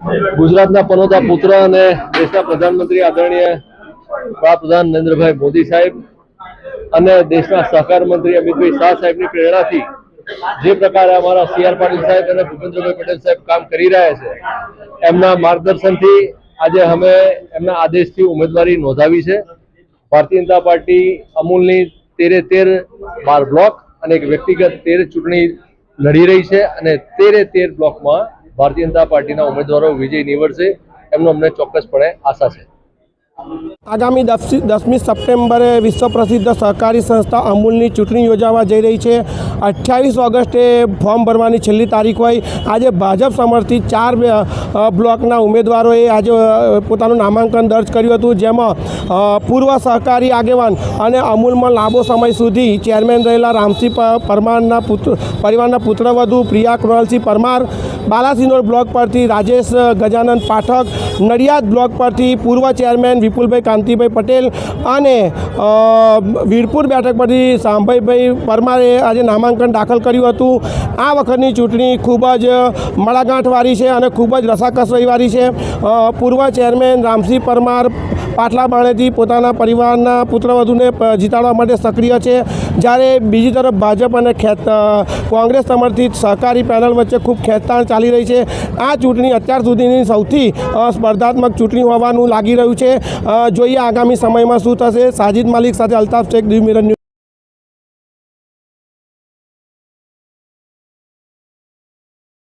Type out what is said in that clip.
ગુજરાતના પનોતા પુત્ર અને દેશના પ્રધાનમંત્રી આદરણીય વડાપ્રધાન નરેન્દ્રભાઈ મોદી સાહેબ અને દેશના સહકાર મંત્રી અમિતભાઈ શાહ સાહેબની પ્રેરણાથી જે પ્રકારે અમારા સી આર પાટીલ સાહેબ અને ભૂપેન્દ્રભાઈ પટેલ સાહેબ કામ કરી રહ્યા છે, એમના માર્ગદર્શનથી આજે અમે એમના આદેશથી ઉમેદવારી નોંધાવી છે. ભારતીય જનતા પાર્ટી અમૂલની તેરે તેર બાર બ્લોક અને એક વ્યક્તિગત તેર ચૂંટણી લડી રહી છે અને તેરે તેર બ્લોકમાં ભારતીય જનતા પાર્ટીના ઉમેદવારો વિજય નિવડશે એમનો અમને ચોક્કસપણે આશા છે. આગામી દસ દસમી સપ્ટેમ્બરે વિશ્વ પ્રસિદ્ધ સહકારી સંસ્થા અમૂલની ચૂંટણી યોજાવા જઈ રહી છે. અઠ્યાવીસ ઓગસ્ટે ફોર્મ ભરવાની છેલ્લી તારીખ હોય. આજે ભાજપ સમર્થિત ચાર બ્લોકના ઉમેદવારોએ આજે પોતાનું નામાંકન દર્જ કર્યું હતું. જેમાં પૂર્વ સહકારી આગેવાન અને અમૂલમાં લાંબો સમય સુધી ચેરમેન રહેલા રામસિંહ પરમારના પુત્ર, પરિવારના પુત્રવધુ પ્રિયા કૃણાલસિંહ પરમાર, બાલાસિનોર બ્લોક પરથી રાજેશ ગજાનંદ પાઠક, નડિયાદ બ્લોક પરથી પૂર્વ ચેરમેન વિપુલભાઈ, કાંતિભાઈ પટેલ અને વીરપુર બેઠક પરથી સાંભાઈભાઈ પરમારે આજે નામાંકન દાખલ કર્યું હતું. આ વખતની ચૂંટણી ખૂબ જ મળાગાંઠવાળી છે અને ખૂબ જ રસાકસ છે. પૂર્વ ચેરમેન રામસિંહ પરમાર પાટલા બાણેથી પોતાના પરિવારના પુત્રવધુને જીતાડવા માટે સક્રિય છે. જ્યારે બીજી તરફ ભાજપ અને કોંગ્રેસ સમર્થિત સહકારી પેનલ વચ્ચે ખૂબ ખેંચતાણ ચાલી રહી છે. આ ચૂંટણી અત્યાર સુધીની સૌથી સ્પર્ધાત્મક ચૂંટણી હોવાનું લાગી રહ્યું છે. જોઈએ આગામી સમયમાં શું થશે. સાજિદ માલિક સાથે અલ્તાફ શેખ દીવ